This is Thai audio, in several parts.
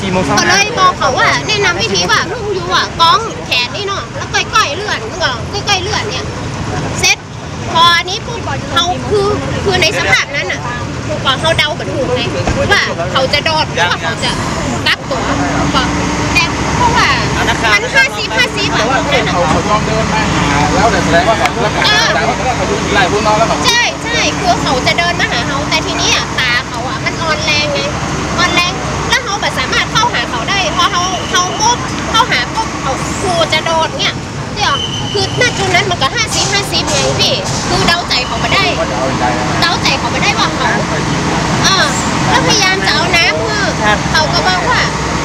สี่โมงเช้าก็เลยบอกเขาว่าแนะนำวิธีว่าลุงอยู่อะกองแขนนี่เนาะแล้วใกล้ๆเลื่อนนึกออกใกล้ๆเลื่อนเนี่ยเซ็ตพออันนี้ปุ๊บเขาคือคือในสภาพนั้นอะก่อนเขาเดากันถูกเลยว่าเขาจะโดดหรือว่าเขาจะกักตัวก็แต่เพราะว่ามันห้าสิบห้าสิบอะตรงนั้นอะ เขาเขายอมเดินมาหาแล้วแต่แสดงว่าเขาเลิกการแต่ว่าเขาดูไล่พวกน้องแล้วเขา ใช่ใช่คือเขาจะเดินมาหาเขา คือณจุดนั้นมันก็ห้าสิบห้าสิบไงพี่คือเดาใจเขามาได้ก็จะเอาใจนะเดาใจเขามาได้ว่าเขาเออแล้วพยายามจะเอาน้ำคือเขาก็บอกว่า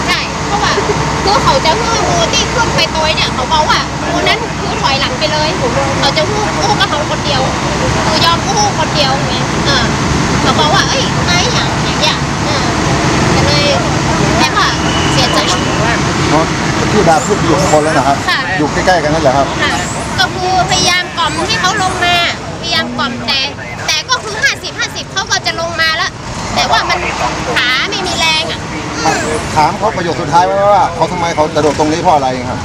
ใช่เพราะว่าคือเขาจะฮืองูที่ขึ้นไปตัวเนี่ยเขาบอกว่างูนั้นคือถอยหลังไปเลยเขาจะฮู้อู้กับเขาคนเดียวคือยอมอู้คนเดียวไงเออเขาบอกว่าเอ้ยไม่อย่างอย่างเงี้ยเออก็เลยแต่ว่าเสียใจ อ๋อ ที่ดาพูดอยู่ข้างบนแล้วนะครับค่ะอยู่ใกล้ๆกันนั่นแหละครับค่ะก็คือพยายามกล่อมให้เขาลงมา พยายามกล่อมแต่ แต่ก็คือ 50 50เขาก็จะลงมาแล้ว แต่ว่ามันขาไม่มีแรงอะถามเขาประโยคสุดท้ายไว้ว่าเขาทำไมเขากระโดดตรงนี้เพราะอะไรครับ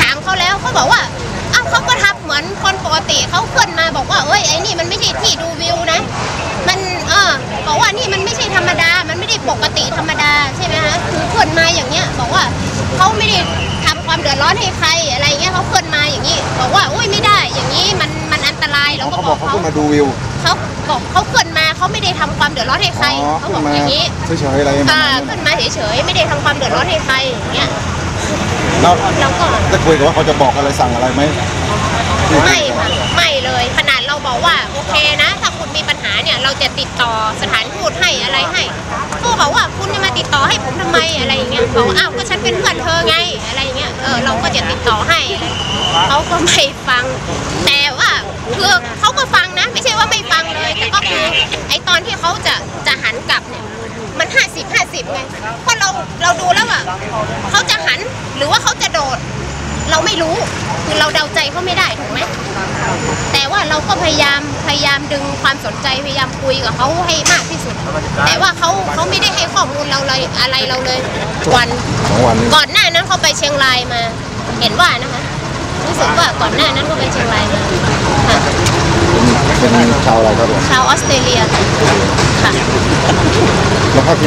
ถามเขาแล้วเขาบอกว่าอ้าวเขาก็ทับเหมือนคนปกติเขาขึ้นมาบอกว่าเอ้ยไอ้นี่มันไม่ใช่ที่ดูวิวนะ มันเออบอกว่านี่มันไม่ใช่ธรรมดา มันไม่ได้ปกติธรรมดาใช่ไหมคะคือขึ้นมาอย่างเงี้ยบอกว่า เขาไม่ได้ทำความเดือดร้อนให้ใครอะไรเงี้ยเขาขึ้นมาอย่างนี้บอกว่าอุ้ยไม่ได้อย่างนี้มันมันอันตรายแล้วก็เขาบบออกกเขาเขาขึ้นมาดูวิวเขาบอกเขาขึ้นมาเขาไม่ได้ทำความเดือดร้อนให้ใครอ๋อเขาขึ้บอนกมาอย่างนี้เฉยๆอะไรประมาอ่าณนั้นขึ้นมาเฉยๆไม่ได้ทำความเดือดร้อนให้ใครอย่างเงี้ยแล้วเราก็ ได้คุยกับว่าเขาจะบอกอะไรสั่งอะไรไหมไม่ค่ะไม่เลยขนาดเราบอกว่าโอเคนะ ถ้าคุณมีปัญหาเนี่ย เราจะติดต่อสถานทูตให้อะไรให้ก็บอกว่าคุณจะมาติดต่อให้ผมทำไมอะไรอย่างเงี้ยบอกว่าอ้าวก็ฉัน เป็นเพื่อนเธอไงอะไรอย่างเงี้ยเออเราก็จะติดต่อให้เขาก็ไม่ฟัง แต่ว่าคือเขาก็ฟังนะ ไม่ใช่ว่าไม่ฟังเลย แต่ก็คือไอตอนที่เขาจะจะหันกลับเนี่ยมันห้าสิบห้าสิบไงเพราะเราเราดูแล้วอะเขาจะหันหรือว่าเขาจะโดด เราไม่รู้คือเราเดาใจเขาไม่ได้ถูกไหมแต่ว่าเราก็พยายามพยายามดึงความสนใจพยายามคุยกับเขาให้มากที่สุด แต่ว่าเขาเขาไม่ได้ให้ข้อมูลเราเลยอะไรเราเลยวันสองวันนี้ก่อนหน้านั้นเขาไปเชียงรายมา เห็นว่านะคะ รู้สึกว่าก่อนหน้านั้นเขาไปเชียงรายมาค่ะเป็นเป็นชาวอะไรครับผมชาวออสเตรเลียค่ะแล้วเขา